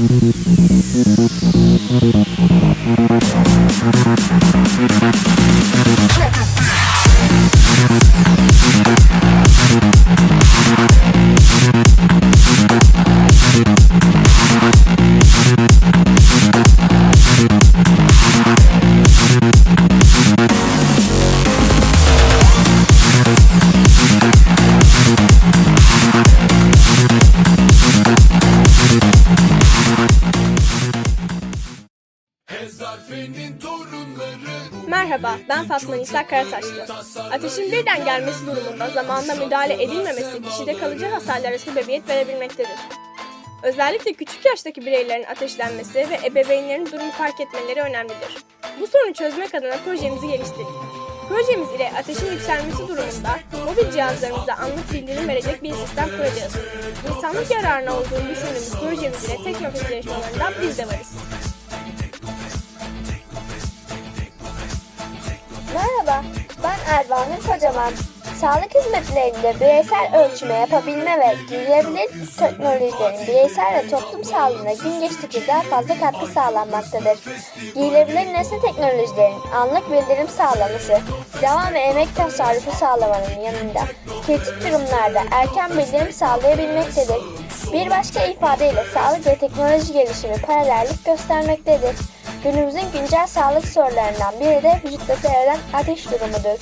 Thank you. Merhaba, ben Fatma Nisa Karataşlı. Ateşin birden gelmesi durumunda zamanında müdahale edilmemesi kişide kalıcı hasarlara sebebiyet verebilmektedir. Özellikle küçük yaştaki bireylerin ateşlenmesi ve ebeveynlerin durumu fark etmeleri önemlidir. Bu sorunu çözmek adına projemizi geliştirdik. Projemiz ile ateşin yükselmesi durumunda mobil cihazlarımıza anlık bildirim verecek bir sistem kuracağız. İnsanlık yararına olduğunu düşündüğümüz projemiz ile teknoloji yarışmalarında biz de varız. Merhaba, ben Ervanur Kocaman. Sağlık hizmetlerinde bireysel ölçme yapabilme ve giyilebilir teknolojilerin bireysel ve toplum sağlığına gün geçtikçe daha fazla katkı sağlanmaktadır. Giyilebilir nesne teknolojilerin anlık bildirim sağlaması, zaman ve emek tasarrufu sağlamanın yanında kritik durumlarda erken bildirim sağlayabilmektedir. Bir başka ifadeyle sağlık ve teknoloji gelişimi paralellik göstermektedir. Günümüzün güncel sağlık sorularından biri de vücutta seyreden ateş durumudur.